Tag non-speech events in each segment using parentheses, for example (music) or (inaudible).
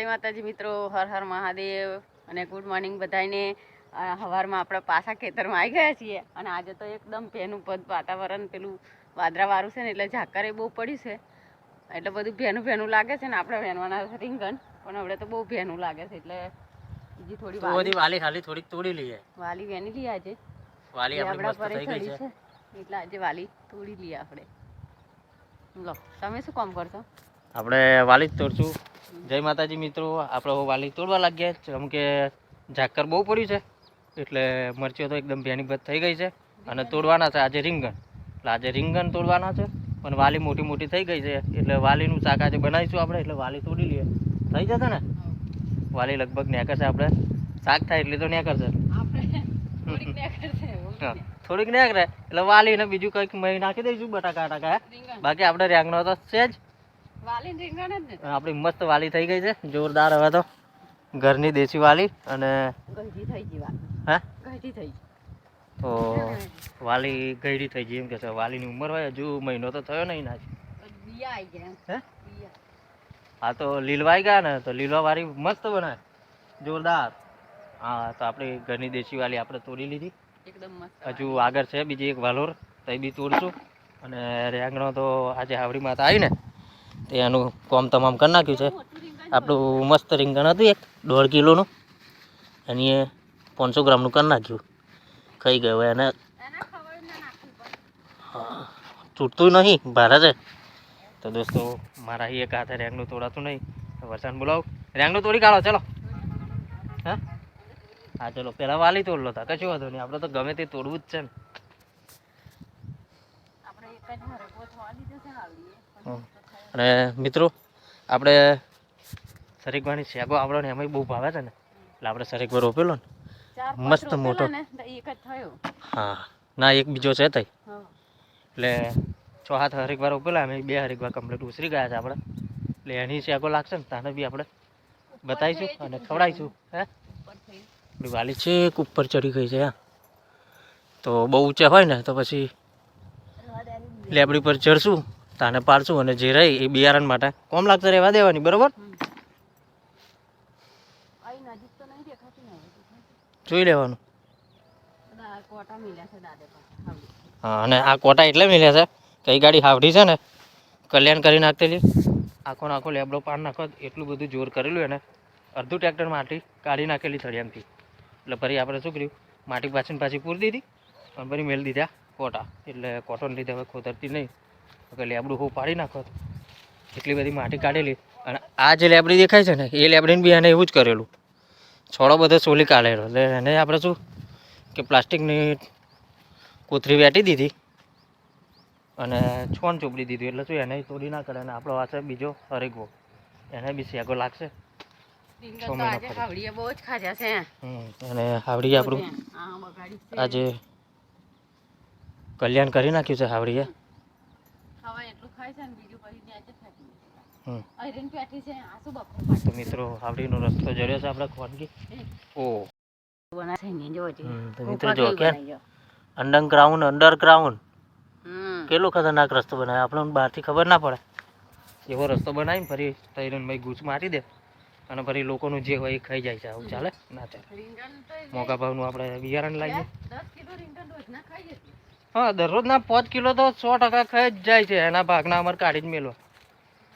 જય માતાજી મિત્રો હર હર મહાદેવ અને ગુડ મોર્નિંગ બધાને સવારમાં આપણે પાછા ખેતરમાં આવી ગયા છીએ અને આજે તો એકદમ ભેનું પદ વાતાવરણ પેલું વાદરાવાળું છે ને એટલે ઝાકરે બહુ પડ્યું છે. એટલે બધું ભેનું ભેનું લાગે છે ને આપણે ભેનવાના રીંગણ પણ હવે તો બહુ ભેનું લાગે છે એટલે બીજી થોડી વાલી વાલી ખાલી થોડીક તોડી લઈએ. વાલી વેની લઈએ આજે. વાલી આપણી મસ્ત થઈ ગઈ છે. એટલે આજે વાલી તોડી લઈએ આપણે. લો તમે શું કામ કરશો? આપણે વાલી જ તોડશું. જય માતાજી મિત્રો આપણે વાલી તોડવા લાગ્યા જેમ કે ઝાકર બહુ પડ્યું છે એટલે મરચીઓ તો એકદમ ભેની બધ થઈ ગઈ છે. અને તોડવાના છે આજે રીંગણ. એટલે આજે રીંગણ તોડવાના છે પણ વાલી મોટી મોટી થઈ ગઈ છે. એટલે વાલીનું શાક આજે બનાવીશું આપણે એટલે વાલી તોડી લઈએ. થઈ જશે ને? વાલી લગભગ નેકરશે આપણે. શાક થાય એટલે તો નેકરશે થોડીક નેકરે એટલે વાલીને બીજું કંઈક મહી નાખી દઈશું બટાકા ટાકા બાકી આપણે રેંગણો તો છે જ. આપણી મસ્ત વાલી થઈ ગઈ છે જોરદાર હવે તો. ઘરની દેશી વાલી અને ગઈઢી થઈ ગઈ વાત હે? ગઈઢી થઈ તો વાલી ગયડી થઈ ગઈ એમ કે છે વાલીની ઉંમર હોય હજુ મહિનો તો થયો નહીં ના. હે? હા તો લીલવાઈ ગયા ને તો લીલવા વાળી મસ્ત બનાવે જોરદાર. હા તો આપણી ઘરની દેશી વાલી આપણે તોડી લીધી. એકદમ હજુ આગળ છે બીજી એક વાલોર તો બી તોડશું. અને રેંગણો તો આજે હાવડી માતા આવી ને. તે એનું કોમ તમામ કરી નાખ્યું છે. આપણું મસ્ત રીંગણ હતું એક દોઢ કિલોનું. એની એ પાંચસો ગ્રામનું કરી નાખ્યું. ખાઈ ગયું એને. તૂટતું નહીં ભારે છે. તો દોસ્તો મારા એક હાથે રેંગનું તોડાતું નહીં. વરસાદ બોલાવો. રેંગનું તોડી કાઢો ચલો. હા? હા ચલો પહેલાં વાલી તોડ લો તા કશું વાંધો નહીં. આપણે તો ગમે તે તોડવું જ છે ને. અને મિત્રો આપણે સરીગવાની શેગો આપણને એમાંય બહુ ભાવે છે ને? એટલે આપણે સરીગવો રોપેલો ને. મસ્ત મોટો. ને હા. ના એક બીજો છે તઈ. એટલે છ હાથ હરેકવાર ઉપેલા અમે બે હરેકવાર કમ્પ્લીટ ઉસરી ગયા છે આપણે. એટલે એની શેકો લાગશે ને તાને બી આપણે બતાવીશું અને ખવડાવીશું હે? આપણી વાલી છેક ઉપર ચડી ગઈ છે હા. તો બહુ ઊંચે હોય ને તો પછી લેબડી પર ચડશું. તાને પાડશું અને જે રહી એ બિયારણ માટે. કોમ લાગતો રહેવા દેવાની, બરોબર. જોઈ લેવાનું. મિલ્યા. હા, અને આ કોટા એટલે મિલે છે. કઈ ગાડી હાવડી છે ને, કલ્યાણ કરી નાખતેલી આખો ને આખો લેબડો પાન નાખો એટલું બધું જોર કરેલું એને. અડધું ટ્રેક્ટર માટી કાઢી નાખેલી થળિયામથી એટલે ફરી આપણે શું કર્યું? માટી પાછી પાછી પૂરી દીધી અને ફરી મેળ દીધા કોટા. એટલે કોટોને લીધે હવે ખોતરતી નહીં. કે લેબડું હું પાડી નાખો એટલી બધી માટી કાઢેલી અને આ જે લેબડી દેખાય છે ને એ લેબડીને બી એને એવું જ કરેલું. છોડો બધો સોલી કાઢેલો. એટલે એને આપણે શું કે પ્લાસ્ટિકની કોથળી વેટી દીધી અને છોણ ચોપડી દીધું. એટલે શું એને તોડી ના કરે અને આપણો વાસે બીજો હરેકવો એને બી શેગો લાગશે. અને હાવડી આપણું આજે કલ્યાણ કરી નાખ્યું છે હાવડીએ. તો મિત્રો આવડીનો રસ્તો જડ્યો છે આપણે ખોનગી ઓ. મિત્રો જો કે અંડરગ્રાઉન્ડ અંડરગ્રાઉન્ડ હમ. કેટલો ખતરનાક રસ્તો બનાવ્યો આપણને બહારથી ખબર ના પડે. એવો રસ્તો બનાવીને ફરી તૈરનભાઈ ગૂંચ મારી દે અને ફરી લોકોનું જે હોય એ ખાઈ જાય છે. આવું ચાલે? ના ચાલે. ભાવનું આપણે બિયારણ લાવીએ. દસ કિલો રીંગણ. હા દરરોજના પાંચ કિલો તો સો ટકા ખાઈ જ જાય છે. એના ભાગના અમારે કાઢી જ મેલો.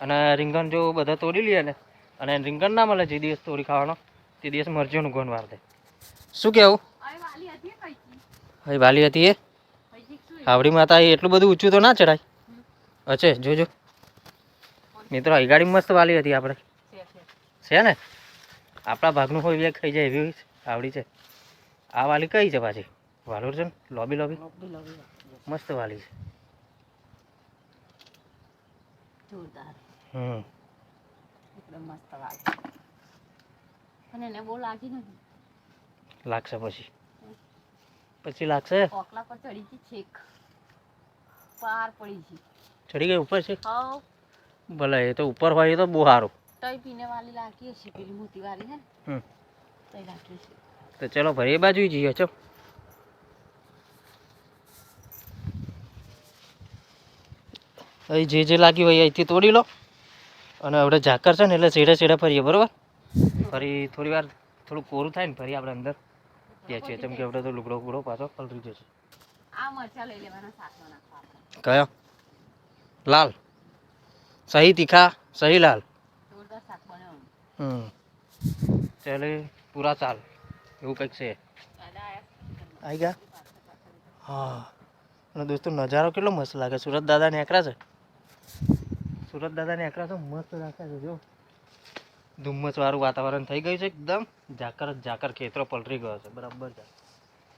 અને રીંગણ જો બધા તોડી લઈએ ને અને રીંગણ ના મળે જે દિવસ તોડી ખાવાનો તે દિવસ મરજીનું ગોન વાર દે શું કેવું? અહીં વાલી હતી એ? હાવડી માતા એટલું બધું ઊંચું તો ના ચડાય? અચ્છે જોજો. મિત્રો ગાડી મસ્ત વાલી હતી આપણે. છે ને? આપણા ભાગનું હોય બે ખાઈ જાય એવી આવડી છે. આ વાલી કઈ છે પાછી? વાલોર છે ને? Lobby lobby? મસ્ત વાલી છે. જોરદાર. હમ. એકદમ મસ્ત વાલી. પણ એને બહુ લાગી નથી. લાગશે પછી. પછી લાગશે? કોકલા પર ચડી ગઈ છેક. પાર પડી ગઈ. ચડી ગઈ ઉપર છે હાવ. ભલે એ તો ઉપર હોય એ તો બહુ સારું. તઈ પીને વાલી લાગી છે પેલી મોટી વાલી હે ને? હમ. તઈ લાગી છે તો ચલો ભાઈ એ બાજુ જઈએ ચો અહીં જે જે લાગ્યું હોય અહીંથી તોડી લો. અને આપણે ઝાકર છે ને એટલે છેડે છેડે ફરીએ બરાબર? ફરી થોડી વાર થોડું કોરું થાય ને ફરી આપણે અંદર બેસીએ. કેમ કે આપણે તો લુગડો ગુગડો પાછો પલરી જશે. કયો? લાલ. સહી તીખા સહી લાલ. હમ. ચાલે પૂરા ચાલ. એવું કંઈક છે. આવી ગયા? હા. અને દોસ્તો નજારો કેટલો મસ્ત લાગે. સુરત દાદા નેકરા છે. સુરત દાદા નેકરા તો મસ્ત રાખે છે જો. ધુમ્મસ વાળું વાતાવરણ થઈ ગયું છે એકદમ. ઝાકર ઝાકર ખેતરો પલટી ગયો છે બરાબર છે.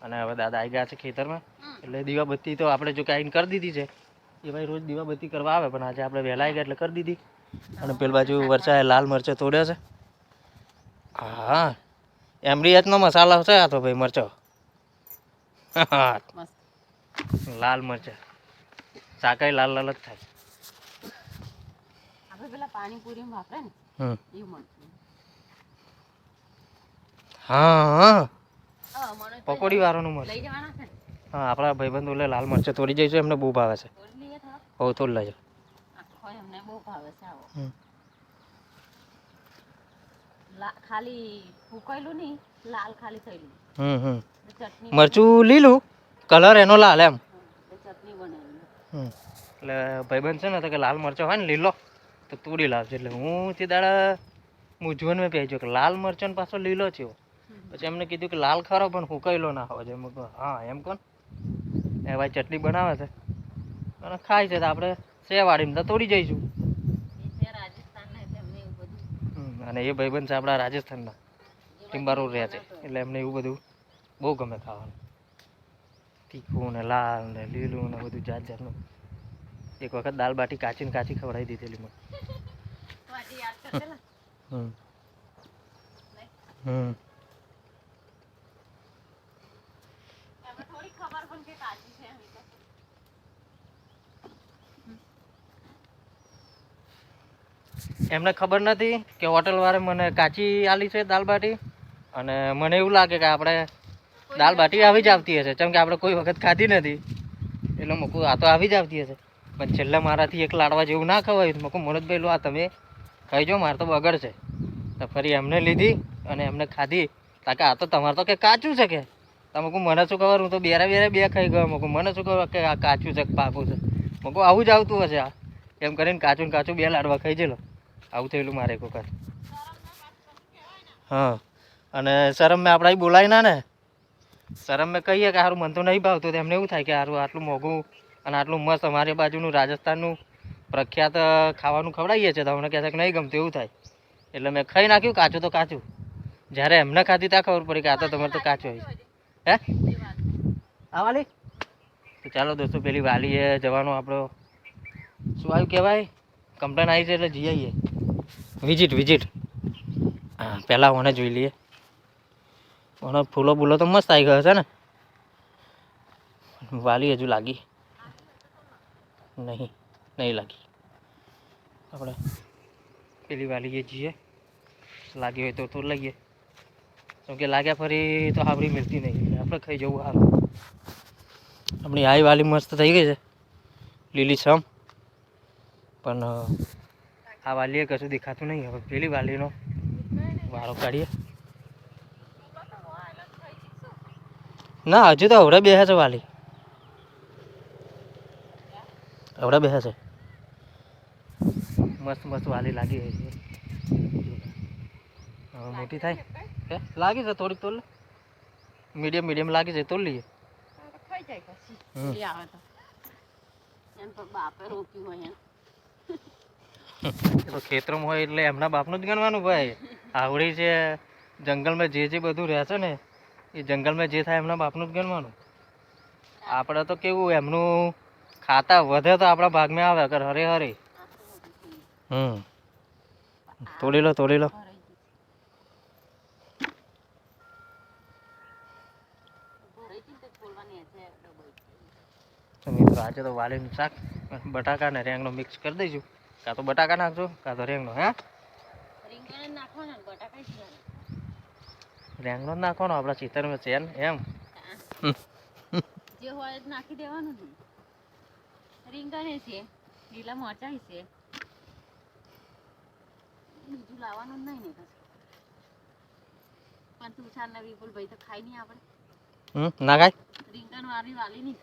અને હવે દાદા આવી ગયા છે ખેતરમાં. એટલે દીવાબત્તી તો આપણે જો કાંઈ કરી દીધી છે. એ ભાઈ રોજ દીવાબત્તી કરવા આવે પણ આજે આપણે વહેલા આવી ગયા એટલે કરી દીધી. અને પેલ બાજુ વરસાએ લાલ મરચો તોડ્યા છે. હા. એમડીએચનો મસાલો છે આ તો ભાઈ મરચો. (laughs) લાલ મરચા. શાકાઈ લાલ લાલ જ થાય. પેલા પાણીપુરી વાપરે ને હમ એવું હા હા. હા પકોડી વાળાનું મળે લઈ જવાના છે હા આપણા ભાઈબંધ ઓલે લાલ મરચા તોડી જઈશું એમને બહુ ભાવે છે. બહુ તોડ લેજો. એમને બહુ ભાવે છે આવો. ખાલી ફૂકાયેલું નહીં લાલ ખાલી થયેલું. હમ હમ. મરચું લીલું કલર એનો લાલ એમ. ચટણી. એટલે ભાઈબંધ છે ને તો કે લાલ મરચો હોય ને લીલો. તો તોડી લાવજો. એટલે હું તે દાડા મૂંઝવણમાં પહેજો કે લાલ મરચાં પાછો લીલો થયો. પછી એમને કીધું કે લાલ ખરો, પણ હુકાયેલો ના હોવો જોઈએ હા, એમ કોણ? એ ભાઈ ચટણી બનાવે છે. અને ખાય છે તો આપણે સેવાડીને તો તોડી જઈશું. અને એ ભાઈબંધ છે આપણા રાજસ્થાનના. ટિમ્બારોર રહે છે. એટલે એમને એવું બધું બહુ ગમે ખાવાનું. તીખું ને લાલ ને લીલું ને બધું જાત જાતનું. એક વખત દાલ બાટી કાચી ને કાચી ખવડાવી દીધેલી મને. હમ. એમને ખબર નથી કે હોટલવાળે મને કાચી આલી છે દાલ બાટી અને મને એવું લાગે કે આપણે દાલ બાટી આવી જ આવતી હશે. કેમ કે આપણે કોઈ વખત ખાધી નથી. એટલે મૂકું આ તો આવી જ આવતી હશે. પણ છેલ્લે મારાથી એક લાડવા જેવું ના ખવાયું. મૂકું મનોજભાઈ લો આ તમે ખાઈ જો મારે તો બગડ છે. તો ફરી એમને લીધી અને એમને ખાધી. તાકે આ તો તમારે તો કે કાચું છે કે? તમે કહું મને શું ખબર? હું તો બેરા બેરા બે ખાઈ ગયો. મૂકું મને શું ખબર કે આ કાચું છે પાકું છે? મૂકું આવું જ આવતું હશે આ. એમ કરીને કાચું ને કાચું બે લાડવા ખાઈ જેલો આવું થયેલું મારે એક વખત. હા. અને શરમ મેં આપણા બોલાય ના ને. શરમ મેં કહીએ કે સારું મન તો નહીં ભાવતું. એમને એવું થાય કે સારું આટલું મોંઘું અને આટલું મસ્ત અમારી બાજુનું રાજસ્થાનનું પ્રખ્યાત ખાવાનું ખવડાવીએ છીએ તો કહે છે કે નહીં ગમતું, એવું થાય. એટલે મેં ખાઈ નાખ્યું, કાચું તો કાચું. જ્યારે એમને ખાધી ત્યાં ખબર પડી કે આ તો તમારે તો કાચું હોય હે? આ વાલી? તો ચાલો દોસ્તો, પેલી વાલીએ જવાનો આપણો, શું આવ્યું કહેવાય? કમ્પ્લેન આવી છે એટલે જઈ આવીએ. વિઝિટ વિઝિટ હા, પહેલાં ઓને જોઈ લઈએ. ઓને ફૂલો બૂલો તો મસ્ત આવી ગયો છે ને? વાલી હજુ લાગી. નહીં નહીં લાગી આપણે પેલી વાલીએ જઈએ લાગી હોય તો તો લઈએ કેમ કે લાગ્યા ફરી તો આપણી મિલતી નહીં આપણે ખાઈ જવું હાલ આપણી આઈ વાલી મસ્ત થઈ ગઈ છે લીલી છમ પણ આ વાલીએ કશું દેખાતું નહીં હવે પેલી વાલીનો વારો કાઢીએ ના હજુ તો હવડે બેસે છે વાલી હવડે બેસે છે. મસ્ત મસ્ત વાલી લાગી છે. હવે મોટી થાય. હે? લાગી છે થોડીક તોલ મીડિયમ મીડિયમ લાગી છે તોલ લઈએ. ખાઈ જાય પછી. એ આવે તો એમ તો બાપે રોપ્યું હોય એમ. એ તો ખેતરમાં હોય એટલે એમના બાપનું જ ગણવાનું ભાઈ. આવડી છે જંગલમાં જે જે બધું રહે છે ને એ જંગલમાં જે થાય એમના બાપનું જ ગણવાનું. આપણે તો કેવું એમનું ખાતા વધે તો આપણા ભાગમાં આવે, અગર હરે હરે. હમ. તોડી લો તોડી લો. આજે તો વાલીનું શાક, બટાકા ને રેંગનો મિક્સ કરી દઈશું. કાં તો બટાકા નાખજો, કાં તો રેંગનો હે? રેંગનો જ નાખવાનો, આપણા ચિતરમાં છે એમ. જે હોય નાખી દેવાનું રીંગણ છે લીલા મરચાં છે. બીજું લાવવાનું જ નહીં ને કશું પણ તુષાર ને વિપુલભાઈ તો ખાઈ નહીં આપણે. ના ખાય? રીંગણ વાળી વાલી નહીં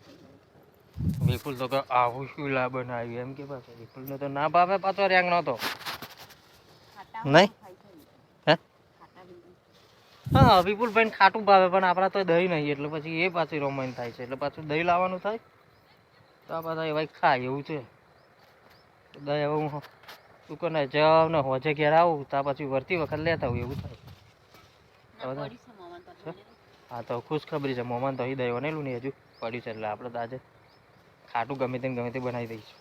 વિપુલ તો કે આવું શું લા બનાવ્યું? એમ કે પાછો. વિપુલને તો ના ભાવે પાછો રેંગ નતો ખાટા નહીં? ખાઈ ખાઈ. હે? હા વિપુલભાઈ ખાટું ભાવે પણ આપણા તો દહીં નહીં એટલે પછી એ પાછી રોમાઈન થાય છે. એટલે પાછું દહીં લાવવાનું થાય? તો પાછા એવા ખાય એવું છે. હવે હું શું કરે જાવ ને હોજે ઘેર આવું તા પછી વરતી વખત લેતા હોય એવું થાય. ના, બધા? હા તો ખુશખબરી છે. મોમાન તો અહીં દહીં બનેલું નહીં હજુ પડ્યું છે એટલે આપણે તો આજે ખાટું ગમે તેને ગમે તે બનાવી દઈશું.